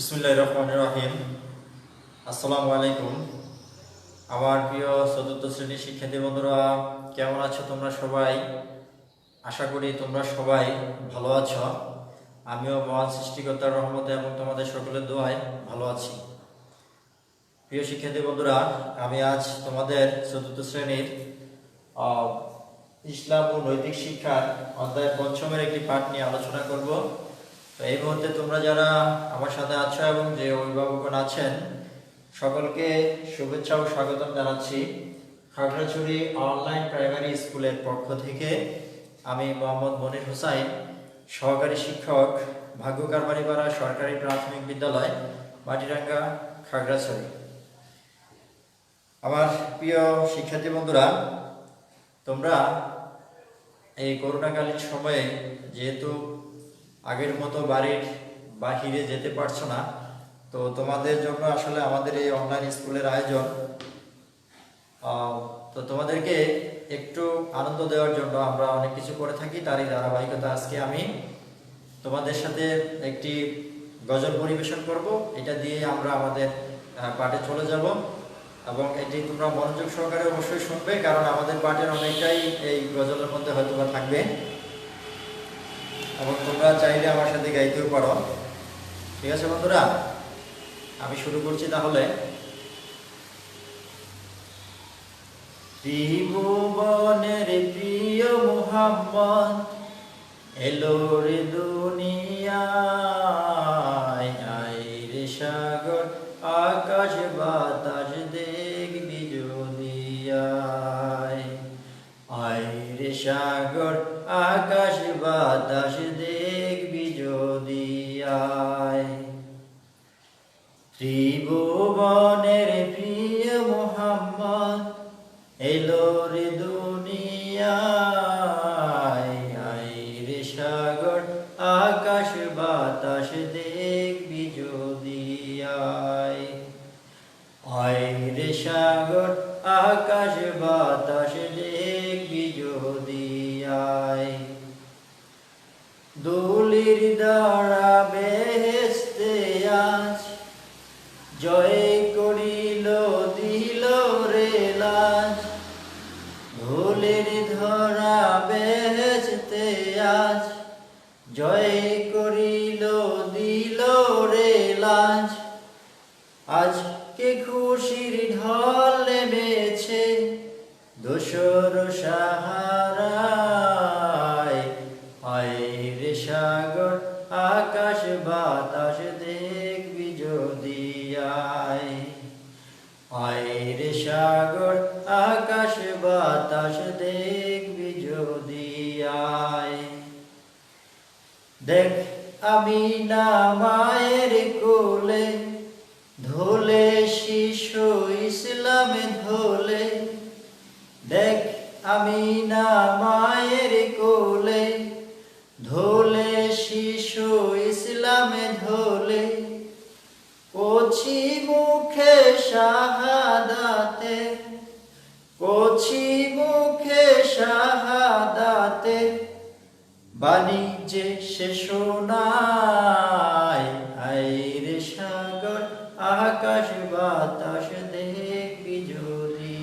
বিসমুল্লাহ রহমান রহিম। আসসালামু আলাইকুম আমার প্রিয় চতুর্থ শ্রেণির শিক্ষার্থী বন্ধুরা, কেমন আছো তোমরা সবাই? আশা করি তোমরা সবাই ভালো আছো। আমিও মহান সৃষ্টিকর্তার রহমতে এবং তোমাদের সকলের দোয়ায় ভালো আছি। প্রিয় শিক্ষার্থী বন্ধুরা, আমি আজ তোমাদের চতুর্থ শ্রেণির ইসলাম ও নৈতিক শিক্ষার অধ্যায় পঞ্চমের একটি পাঠ নিয়ে আলোচনা করব। তো এই মুহূর্তে তোমরা যারা আমার সাথে আছো এবং যে অভিভাবকগণ আছেন, সকলকে শুভেচ্ছা ও স্বাগতম জানাচ্ছি খাগড়াছড়ি অনলাইন প্রাইমারি স্কুলের পক্ষ থেকে। আমি মোহাম্মদ মনির হুসাইন, সহকারী শিক্ষক ভাগ্য কারবারিপাড়া সরকারি প্রাথমিক বিদ্যালয়, মাটিরাঙ্গা, খাগড়াছড়ি। আমার প্রিয় শিক্ষার্থী বন্ধুরা, তোমরা এই করোনাকালীন সময়ে যেহেতু আগের মতো বাড়ির বাহিরে যেতে পারছ না। তো তোমাদের জন্য আসলে আমাদের এই অনলাইন স্কুলের আয়োজন তো তোমাদেরকে একটু আনন্দ দেওয়ার জন্য আমরা অনেক কিছু করে থাকি। তারই ধারাবাহিকতা আজকে আমি তোমাদের সাথে একটি গজল পরিবেশন করব। এটা দিয়ে আমরা আমাদের পাঠে চলে যাব এবং এটি তোমরা মনোযোগ সহকারে অবশ্যই শুনবে, কারণ আমাদের পাঠের অনেকটাই এই গজলের মধ্যে হয়তো থাকবে। এবং তোমরা চাইলে আমার সাথে গাইতেও পারো। ঠিক আছে বন্ধুরা? আমি শুরু করছি তাহলে। ত্রিভুবনের প্রিয় মোহাম্মদ, এলো রে দুনিয়ায় আয় আয় সাগর, আকাশ বাতাস দেখবি যদি আয় দুলির দ্বারা বেহেস্তে আজ জয় করিল, দিল রে লাজ। ভুলের ধরা বেহেস্তে আজ জয় দোসর সাহারায়। রে সাগর, আকাশ বাতাস দেখবি যদি আয়। সাগর, আকাশ বাতাস দেখবি যদি আয়। দেখ, আমি না মায়ের কোলে আমি না মায়ের কোলে, ধোলে শিশু ইসলামে ধোলে, কচি মুখে শাহাদাতে, কচি মুখে শাহাদাতে বাণিজ্যে শেষ নাই আইরে সাগর, আকাশ বাতাস দেখবি যদি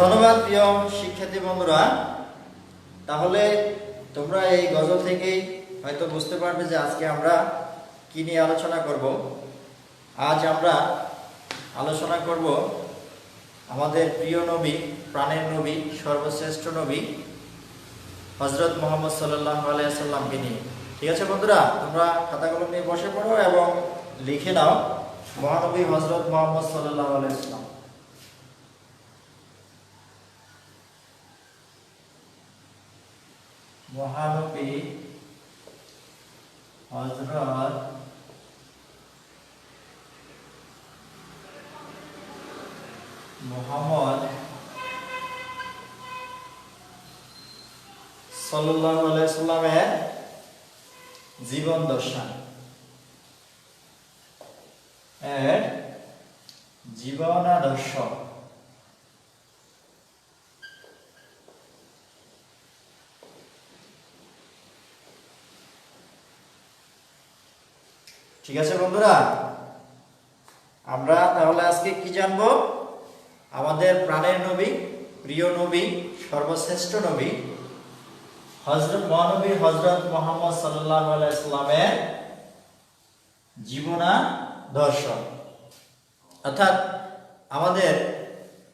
ধন্যবাদ, প্রিয় শিক্ষার্থী বন্ধুরা। তাহলে তোমরা এই গজল থেকেই হয়তো বুঝতে পারবে যে আজকে আমরা কি নিয়ে আলোচনা করব। আজ আমরা আলোচনা করব আমাদের প্রিয় নবী, প্রাণের নবী, সর্বশ্রেষ্ঠ নবী হজরত মোহাম্মদ সাল্লাহ আলাইসাল্লামকে নিয়ে। ঠিক আছে বন্ধুরা? তোমরা খাতা কলম নিয়ে বসে পড়ো এবং লিখে নাও, মহানবী হজরত মোহাম্মদ সাল্লাহ আলাইসাল্লাম মহানবী হজরত মোহাম্মদ সাল্লাল্লাহু আলাইহি সাল্লামের জীবন দর্শন। এর জীবনাদর্শ। ঠিক আছে বন্ধুরা? আমরা তাহলে আজকে কি জানব? আমাদের প্রাণের নবী, প্রিয় নবী, সর্বশ্রেষ্ঠ নবী হজরত মহানবী হজরত মোহাম্মদ সাল্লাহ আলাইসলামের জীবনা দর্শন। অর্থাৎ আমাদের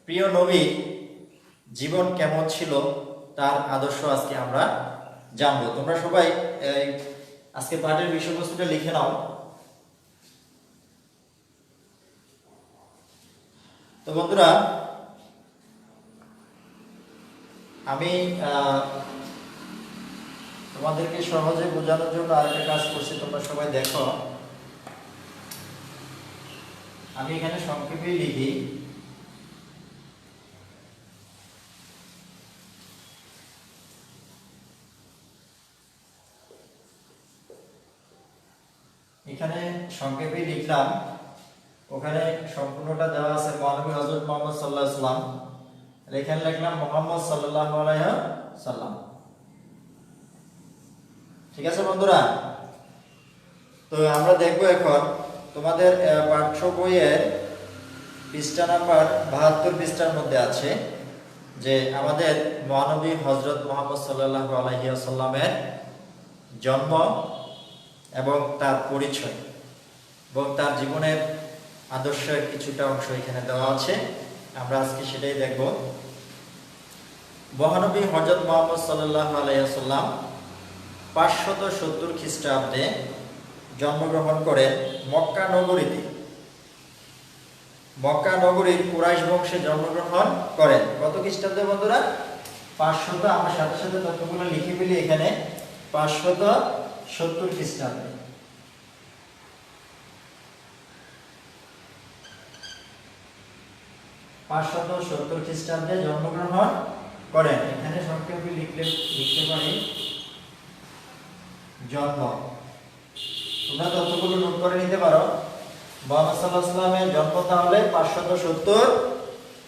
প্রিয় নবী জীবন কেমন ছিল, তার আদর্শ আজকে আমরা জানব। তোমরা সবাই আজকে পাঠের বিষয়বস্তুটা লিখে নাও। তো বন্ধুরা, আমি তোমাদেরকে সহজে বোঝানোর জন্য আরেকটা কাজ করছি, তোমরা সবাই দেখো। আমি এখানে সংক্ষেপে লিখি। এখানে সংক্ষেপে লিখলাম ওখানে সম্পূর্ণটা দেওয়া আছে মহানবী হজরত মোহাম্মদ সাল্লাহ সাল্লাম এখানে লিখলাম মোহাম্মদ সাল্লাহ সাল্লাম ঠিক আছে বন্ধুরা? তো আমরা দেখব এখন তোমাদের পাঠ্য বইয়ের পৃষ্ঠা নাম্বার বাহাত্তর পৃষ্ঠার মধ্যে আছে যে আমাদের মহানবী হজরত মোহাম্মদ সাল্লাহ আলহিয়াসাল্লামের জন্ম এবং তার পরিচয় এবং তার জীবনের আদর্শের কিছুটা অংশ এখানে দেওয়া আছে। আমরা আজকে সেটাই দেখব। মহানবী হজরত মোহাম্মদ সাল্লাহ আলাইসাল্লাম পাঁচশত সত্তর খ্রিস্টাব্দে জন্মগ্রহণ করেন মক্কা নগরীতে। মক্কা নগরীর কুরাইশ বংশে জন্মগ্রহণ করেন। কত খ্রিস্টাব্দে বন্ধুরা? পাঁচশত, আমার সাথে সাথে তথ্যগুলো লিখে ফেলি এখানে। পাঁচশত সত্তর খ্রিস্টাব্দে। পাঁচশত সত্তর খ্রিস্টাব্দে জন্মগ্রহণ করেন। এখানে সংক্ষেপে লিখলে লিখতে পারি। জন্ম। তোমরা তথ্যগুলো নোট করে নিতে পারো। মোহাম্মদ সাল্লাহ সাল্লামের জন্ম তাহলে পাঁচশত সত্তর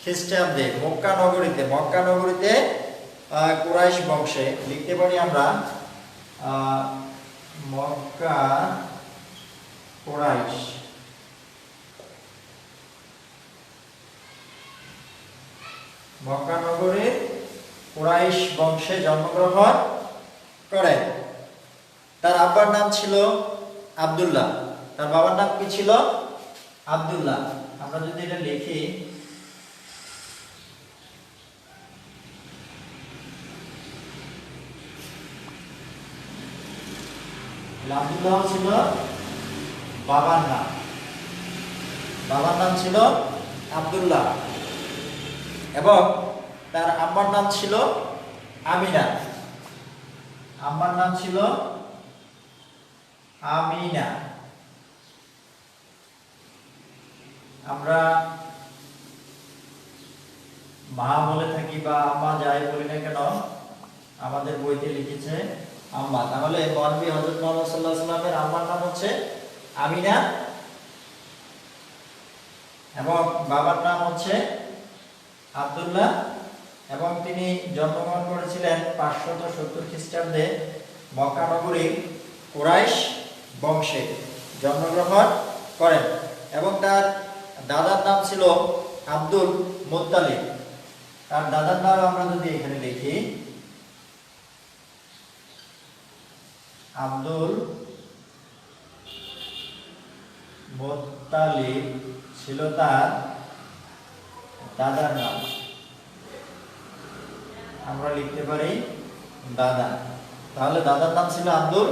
খ্রিস্টাব্দে মক্কা নগরীতে মক্কা নগরীতে কুরাইশ বংশে। লিখতে পারি আমরা মক্কা কুরাইশ। মক্কা নগরীর কুরাইশ বংশে জন্মগ্রহণ করেন তার আব্বার নাম ছিল আব্দুল্লাহ। তার বাবার নাম কি ছিল? আব্দুল্লাহ। আমরা যদি এটা লিখি আব্দুল্লাহ ছিল বাবার নাম। বাবার নাম ছিল আব্দুল্লাহ। এবং তার আম্মার নাম ছিল আমিনা। আম্মার নাম ছিল আমিনা। আমরা মা বলে থাকি বা আম্মা যাই বলি না কেন, আমাদের বইতে লিখেছে আম্মা। তাহলে মহানবী হজরত মোহাম্মদ সাল্লাহ সাল্লামের আম্মার নাম হচ্ছে আমিনা। এবং বাবার নাম হচ্ছে আব্দুল্লাহ, এবং তিনি জন্মগ্রহণ করেছিলেন পাঁচশত সত্তর খ্রিস্টাব্দে মক্কা নগরীর কুরাইশ বংশে। জন্মগ্রহণ করেন এবং তার দাদার নাম ছিল আব্দুল মোত্তালিব। তার দাদার নাম আমরা যদি এখানে লিখি, আব্দুল মোত্তালিব ছিল তার দাদার নাম। আমরা লিখতে পারি দাদা। তাহলে দাদার নাম ছিল আব্দুল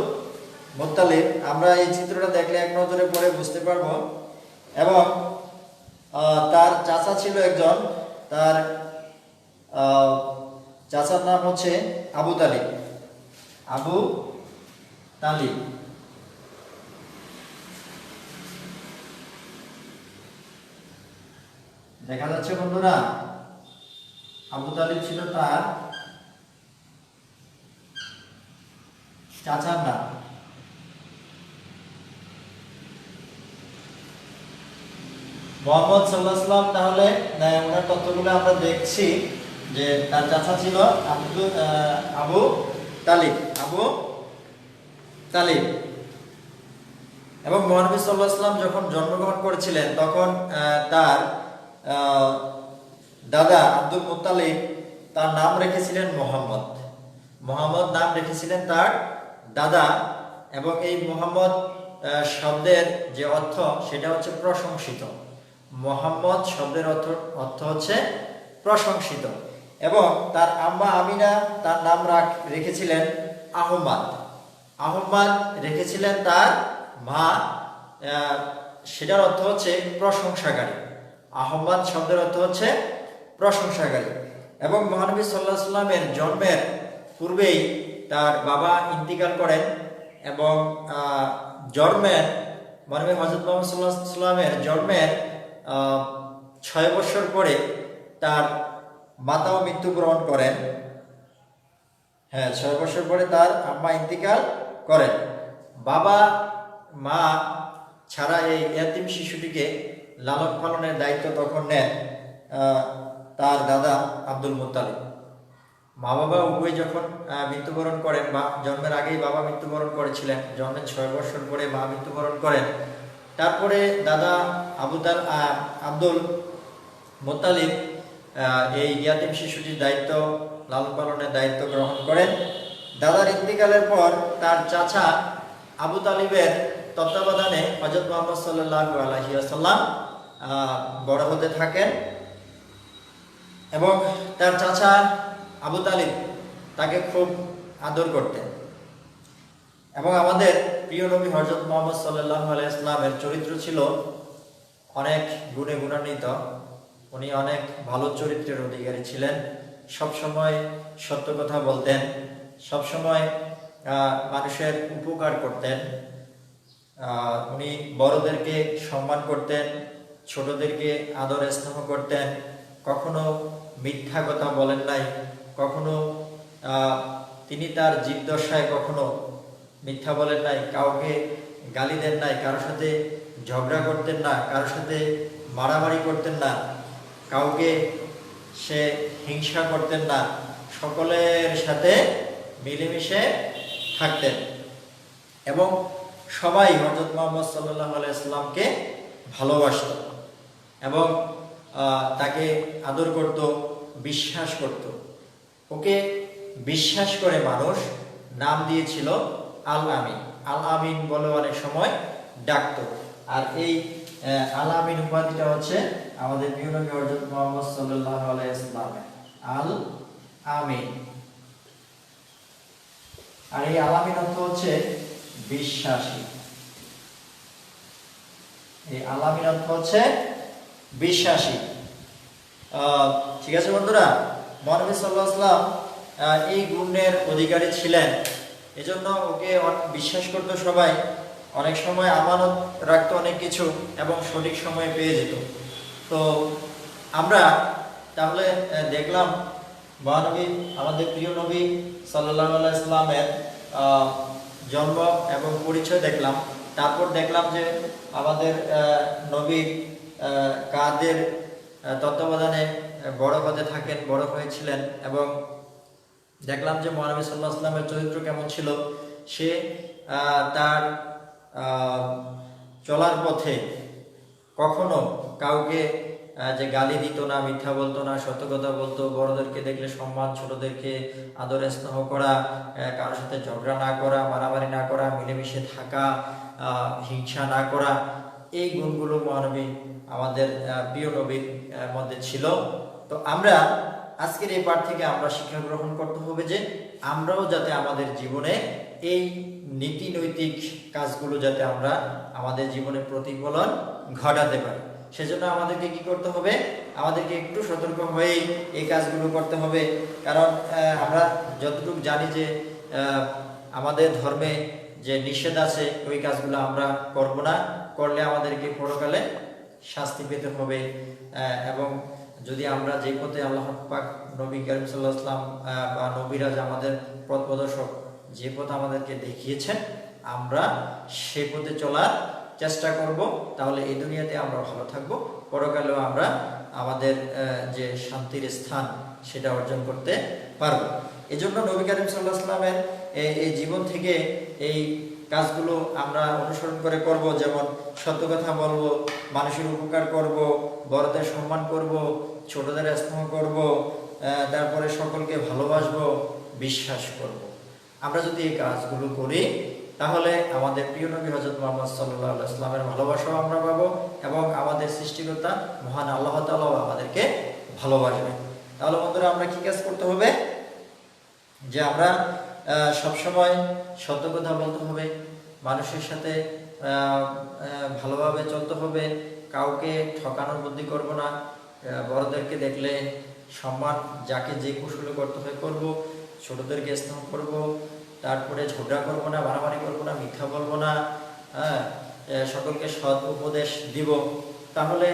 মোত্তালিব। আমরা এই চিত্রটা দেখলে এক নজরে পরে বুঝতে পারব। এবং তার চাচা ছিল একজন। তার চাচার নাম হচ্ছে আবু তালিব। আবু তালিব। দেখা যাচ্ছে বন্ধুরা আবু তালিব ছিল তার চাচার নাম মোহাম্মদ সাল্লাহাম তাহলে ওনার আমরা দেখছি যে তার চাচা ছিল আহ, আবু তালিব আবু তালিব। এবং মহানবী সাল্লাহ যখন জন্মগ্রহণ করেছিলেন তখন তার দাদা আব্দুল মুতালিব তার নাম রেখেছিলেন মোহাম্মদ। মোহাম্মদ নাম রেখেছিলেন তার দাদা এবং এই মোহাম্মদ শব্দের যে অর্থ, সেটা হচ্ছে প্রশংসিত। মোহাম্মদ শব্দের অর্থ অর্থ হচ্ছে প্রশংসিত। এবং তার আম্মা আমিনা, তার নাম রাখ- রেখেছিলেন আহম্মদ। আহম্মদ রেখেছিলেন তার মা সেটার অর্থ হচ্ছে প্রশংসাকারী। আহম্মদ শব্দের অর্থ হচ্ছে প্রশংসাকারী। এবং মহানবী সাল্লাহ সাল্লামের জন্মের পূর্বেই তার বাবা ইন্তিকাল করেন এবং জন্মের, মহানবী হজরত মোহাম্মদ সাল্লাহ সাল্লামের জন্মের ছয় বছর পরে তার মাতাও মৃত্যুবরণ করেন। হ্যাঁ ছয় বছর পরে তার আম্মা ইন্তিকাল করেন। বাবা, মা ছাড়া এই এতিম শিশুটিকে লালন পালনের দায়িত্ব তখন নেন তার দাদা আব্দুল মুত্তালিব। মা বাবা উভয় যখন মৃত্যুবরণ করেন বা জন্মের আগেই বাবা মৃত্যুবরণ করেছিলেন, জন্মের ছয় বছর পরে মা মৃত্যুবরণ করেন। তারপরে দাদা আবু তাল আব্দুল মোতালিব এই ইয়াতিম শিশুটির দায়িত্ব, লালন পালনের দায়িত্ব গ্রহণ করেন। দাদার ইন্তিকালের পর তার চাচা আবু তালিবের তত্ত্বাবধানে হজরত মোহাম্মদ সাল্লাহ আলহিয়াসাল্লাম বড় হতে থাকেন। এবং তার চাচা আবু তালিব তাকে খুব আদর করতেন। এবং আমাদের প্রিয় নবী হজরত মোহাম্মদ সাল্লাহ আলাইসলামের চরিত্র ছিল অনেক গুণে গুণান্বিত। উনি অনেক ভালো চরিত্রের অধিকারী ছিলেন। সব সময় সত্য কথা বলতেন। সব সময় মানুষের উপকার করতেন। উনি বড়দেরকে সম্মান করতেন। ছোটদেরকে আদর স্নেহ করতেন, কখনো মিথ্যা কথা বলেন নাই, কখনো তিনি তার জীবদশায় কখনো মিথ্যা বলেন নাই, কাউকে গালি দেন নাই, কারোর সাথে ঝগড়া করতেন না, কারোর সাথে মারামারি করতেন না, কাউকে সে হিংসা করতেন না, সকলের সাথে মিলেমিশে থাকতেন। এবং সবাই হজরত মোহাম্মদ সাল্লাহ আলাইসাল্লামকে ভালোবাসত। এবং তাকে আদর করত, বিশ্বাস করত। ওকে বিশ্বাস করে মানুষ নাম দিয়েছিল আল আমিন। আল আমিন বলে অনেক সময় ডাকত। আর এই আল আমিন উপাধিটা হচ্ছে আমাদের প্রিয় নবী হযরত মুহাম্মদ সাল্লাল্লাহু আল আমিন। আর এই আলামিন অর্থ হচ্ছে বিশ্বাসী। এই আল আমিন অর্থ হচ্ছে বিশ্বাসী। ঠিক আছে বন্ধুরা? মহানবী সাল্লাহ এই গুণের অধিকারী ছিলেন। এজন্য ওকে বিশ্বাস করতো সবাই। অনেক সময় আমানত রাখতো অনেক কিছু এবং সঠিক সময়ে পেয়ে যেত। তো আমরা তাহলে দেখলাম মহানবী আমাদের প্রিয় নবী সাল্লাহ ইসলামের জন্ম এবং পরিচয় দেখলাম। তারপর দেখলাম যে আমাদের আহ, নবী আহ, কাদের তত্ত্বাবধানে বড় পদে থাকেন, বড় হয়েছিলেন এবং দেখলাম যে মহানবী সাল্লাহ আসলামের চরিত্র কেমন ছিল? সে তার চলার পথে কখনো কাউকে যে গালি দিত না, মিথ্যা বলতো না, সত্য কথা বলতো, বড়দেরকে দেখলে সম্মান, ছোটদেরকে আদর স্নেহ করা কারোর সাথে ঝগড়া না করা, মারামারি না করা, মিলেমিশে থাকা হিংসা না করা এই গুণগুলো মহানবী আমাদের প্রিয় নবীর মধ্যে ছিল। তো আমরা আজকের এই পাঠ থেকে আমরা শিক্ষা গ্রহণ করতে হবে যে আমরাও যাতে আমাদের জীবনে এই নীতি নৈতিক কাজগুলো যাতে আমরা আমাদের জীবনে প্রতিফলন ঘটাতে পারি। সেজন্য আমাদেরকে কি করতে হবে? আমাদেরকে একটু সতর্ক হয়েই এই কাজগুলো করতে হবে। কারণ আমরা যতটুকু জানি যে আমাদের ধর্মে যে নিষেধ আছে, ওই কাজগুলো আমরা করব না। করলে আমাদেরকে পরকালে শাস্তি পেতে হবে এবং যদি আমরা যে পথে আল্লাহ পাক নবী করিম সাল্লাহ আসলাম বা নবীরাজ আমাদের পথ প্রদর্শক যে পথ আমাদেরকে দেখিয়েছেন, আমরা সে পথে চলার চেষ্টা করব। তাহলে এই দুনিয়াতে আমরা ভালো থাকব। পরকালেও আমরা আমাদের যে শান্তির স্থান সেটা অর্জন করতে পারব। এজন্য নবী করিম সাল্লাহ আসলামের এই জীবন থেকে এই কাজগুলো আমরা অনুসরণ করে করব, যেমন সত্য কথা বলব, মানুষের উপকার করব, বড়দের সম্মান করব, ছোটদের স্নেহ করব তারপরে সকলকে ভালোবাসবো, বিশ্বাস করব। আমরা যদি এই কাজগুলো করি, তাহলে আমাদের প্রিয় নবী হজরত মোহাম্মদ সাল্লাহ ইসলামের ভালোবাসাও আমরা পাবো এবং আমাদের সৃষ্টিকর্তা মহান আল্লাহ তালাও আমাদেরকে ভালোবাসবে তাহলে বন্ধুরা, আমরা কি কাজ করতে হবে? যে আমরা সবসময় সত্য কথা বলতে হবে, মানুষের সাথে ভালোভাবে চলতে হবে, কাউকে ঠকানোর বুদ্ধি করব না বড়দেরকে দেখলে সম্মান, যাকে যে কুশলে করতে হয় করব, ছোটদেরকে স্নেহ করব, তারপরে ঝগড়া করব না, মারামারি করব না, মিথ্যা বলব না হ্যাঁ সকলকে সৎ উপদেশ দিব, তাহলে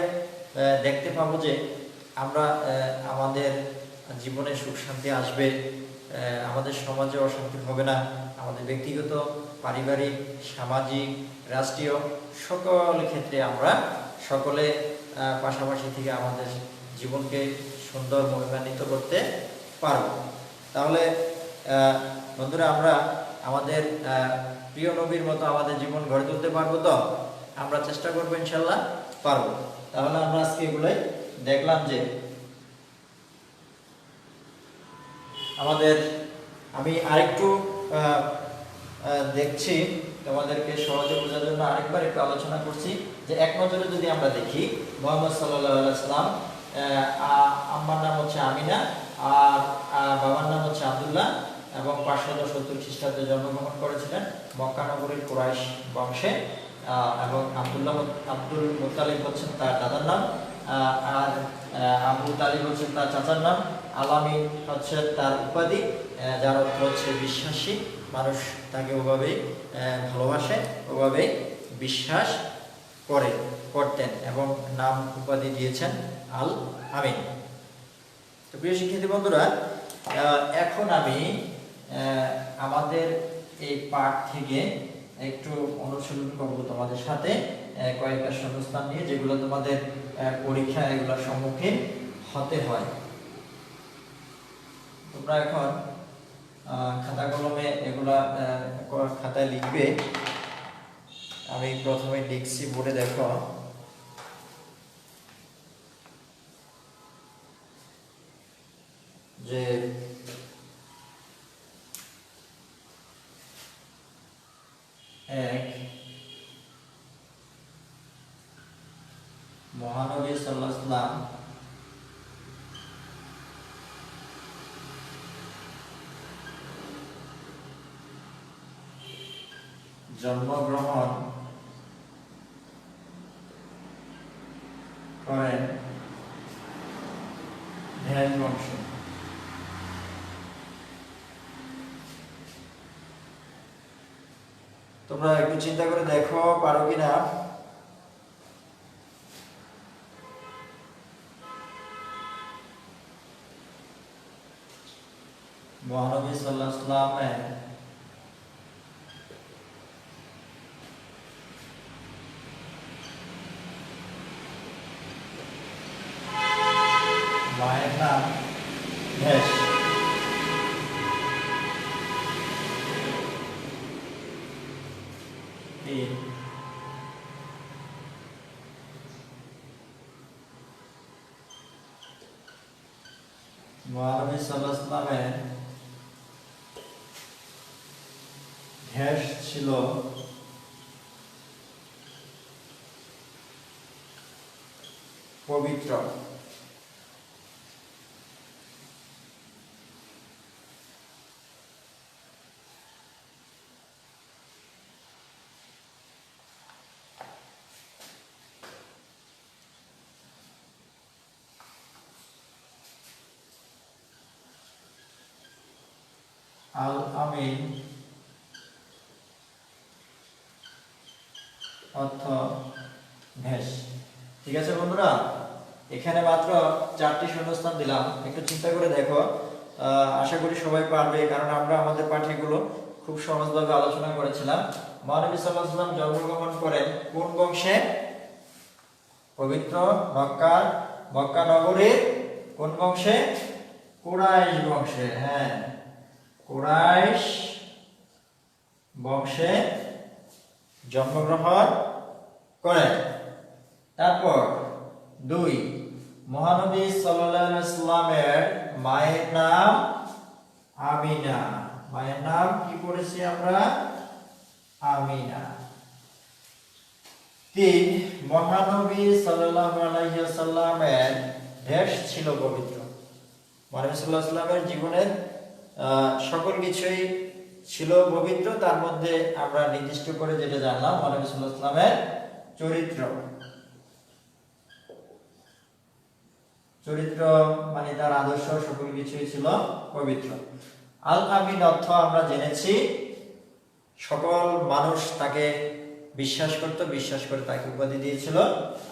দেখতে পাবো যে আমরা আমাদের জীবনে সুখ শান্তি আসবে। আমাদের সমাজে অশান্তি হবে না। আমাদের ব্যক্তিগত, পারিবারিক, সামাজিক, রাষ্ট্রীয় সকল ক্ষেত্রে আমরা সকলে পাশাপাশি থেকে আমাদের জীবনকে সুন্দর, মহিমান্বিত করতে পারব। তাহলে বন্ধুরা, আমরা আমাদের প্রিয় নবীর মতো আমাদের জীবন গড়ে তুলতে পারব তো? আমরা চেষ্টা করব, ইনশাল্লাহ, পারব। তাহলে আমরা আজকে এগুলোই দেখলাম যে আমাদের, আমি আরেকটু দেখছি তোমাদেরকে সহজে বোঝার জন্য আরেকবার একটু আলোচনা করছি যে এক নজরে যদি আমরা দেখি, মোহাম্মদ সাল্লাম আম্মার নাম হচ্ছে আমিনা, আর বাবার নাম হচ্ছে আব্দুল্লাহ এবং পাঁচশত সত্তর খ্রিস্টাব্দে জন্মগ্রহণ করেছিলেন মক্কা নগরীর কুরাইশ বংশে এবং আব্দুল্লাহ, আব্দুল মুতালিব হচ্ছেন তার দাদার নাম। আর আবু তালিব হচ্ছেন তার চাচার নাম। আলামী হচ্ছে তার উপাধি। যার অর্থ হচ্ছে বিশ্বাসী। মানুষ তাকে ওভাবেই ভালোবাসে, ওভাবেই বিশ্বাস করে, করতেন এবং নাম উপাধি দিয়েছেন আল আমিন। তো প্রিয় শিক্ষার্থী বন্ধুরা এখন আমি আমাদের এই পাঠ থেকে একটু অনুশীলন করব তোমাদের সাথে। কয়েকটা সংস্থান নিয়ে যেগুলো তোমাদের পরীক্ষা এগুলোর সম্মুখীন হতে হয়। তোমরা এখন খাতা কলমে এগুলা খাতায় লিখবে। আমি প্রথমে লিখছি বোর্ডে দেখো। যে এক মহানবী সাল্লাম জন্মগ্রহণ করেন ধ্যান বংশ। তোমরা একটু চিন্তা করে দেখো পারো কিনা। মহানবী সাল্লাহ সাল্লামের মায়ের নাম ভেষ ভেষ ছিল। পবিত্র আল আমিন অর্থ ভেষ ঠিক আছে বন্ধুরা? এখানে মাত্র চারটি শূন্যস্থান দিলাম। একটু চিন্তা করে দেখো। আশা করি সবাই পারবে, কারণ আমরা আমাদের পাঠ্যগুলো খুব সহজভাবে আলোচনা করেছিলাম। মহানবী সাল্লাম জন্মগ্রহণ করেন কোন বংশে? পবিত্র মক্কা মক্কা নগরীর কোন বংশে? কুরাইশ বংশে হ্যাঁ। কুরাইশ বংশে জন্মগ্রহণ করেন। তারপর দুই, মহানবী সাল্লামের মায়ের নাম আমিনা। মায়ের নাম কি পড়েছি আমরা? আমিনা। তিন, মহানবী সাল্লামের দেশ ছিল পবিত্র। মহানবী সাল্লাল্লাহু সাল্লামের জীবনের সকল কিছুই ছিল পবিত্র। তার মধ্যে আমরা নির্দিষ্ট করে যেটা জানলাম, মহানবী আলাইহি সাল্লামের চরিত্র। চরিত্র মানে তার আদর্শ সকল কিছুই ছিল পবিত্র। আল আমিন অর্থ আমরা জেনেছি, সকল মানুষ তাকে বিশ্বাস করত, বিশ্বাস করে তাকে উপাধি দিয়েছিল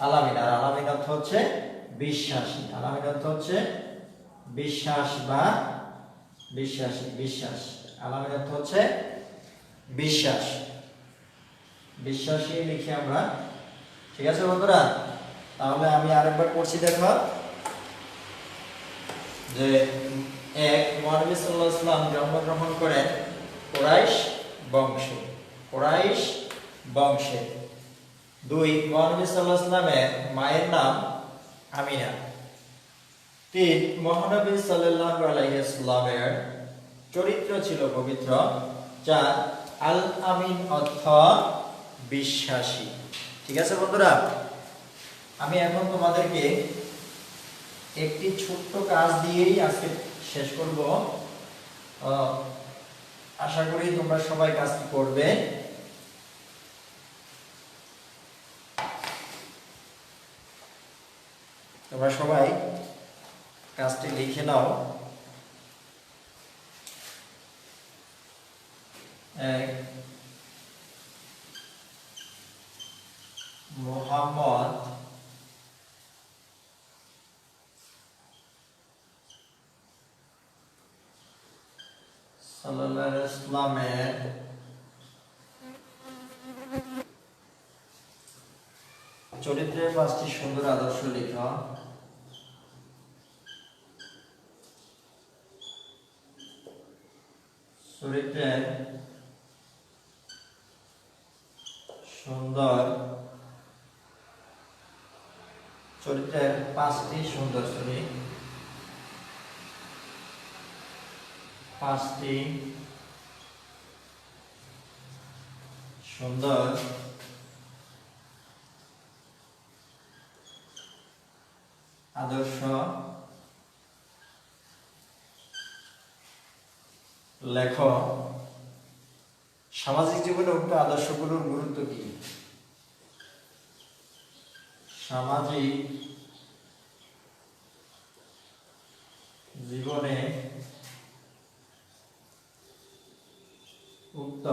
আলামিন আর আলামিন অর্থ হচ্ছে বিশ্বাসী। আলামিন অর্থ হচ্ছে বিশ্বাস বা বিশ্বাসী, বিশ্বাস। আলামিন অর্থ হচ্ছে বিশ্বাস। বিশ্বাসী লিখি আমরা। ঠিক আছে বন্ধুরা? তাহলে আমি আরেকবার পড়ছি দেখো। যে এক মহানবী আলাইহি সাল্লাম জন্মগ্রহণ করেন কোরাইশ বংশে কোরাইশ বংশে। দুই মহানবী আলাইহি সাল্লামের মায়ের নাম আমিনা। তিন মহানবী সাল্লাল্লাহু আলাইহি সাল্লামের চরিত্র ছিল পবিত্র। চার আল আমিন অর্থ বিশ্বাসী। ঠিক আছে বন্ধুরা? আমি এখন তোমাদেরকে একটি ছোট্ট কাজ দিয়েই আজকে শেষ করব। আশা করি তোমরা সবাই কাজটি করবে। তোমরা সবাই কাজটি লিখে নাও। মোহাম্মদ সাল্লাল্লাহু চরিত্রের পাঁচটি সুন্দর আদর্শ লেখা। চরিত্রের সুন্দর চরিত্রের পাঁচটি সুন্দর চরিত্র পাঁচটি সুন্দর আদর্শ লেখ সামাজিক জীবনে উক্ত আদর্শগুলোর গুরুত্ব কি? সামাজিক জীবনে উক্ত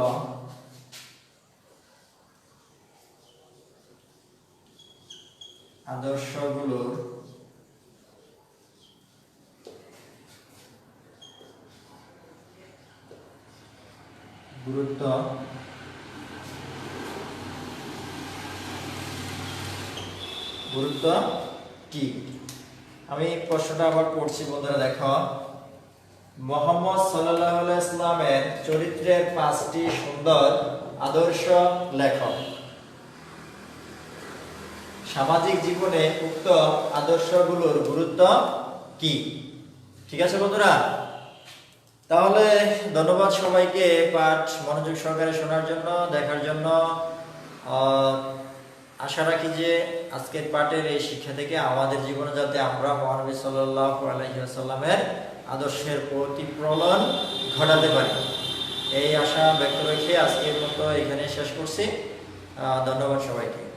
আদর্শগুলোর গুরুত্ব। গুরুত্ব কি? আমি প্রশ্নটা আবার পড়ছি বন্ধুরা দেখো। মোহাম্মদ সাল্লাহ ইসলামের চরিত্রের পাঁচটি সুন্দর আদর্শ লেখক। সামাজিক জীবনে উক্ত আদর্শগুলোর গুরুত্ব কি? ঠিক আছে বন্ধুরা? তাহলে ধন্যবাদ সবাইকে পাঠ মনোযোগ সহকারে শোনার জন্য, দেখার জন্য। আশা রাখি যে আজকের পাঠের এই শিক্ষা থেকে আমাদের জীবনে যাতে আমরা মহানবী সাল্লাহ আলহিহাসাল্লামের আদর্শের প্রতিফলন ঘটাতে পারি। এই আশা ব্যক্ত রেখে আজকের মতো এখানে শেষ করছি। ধন্যবাদ সবাইকে।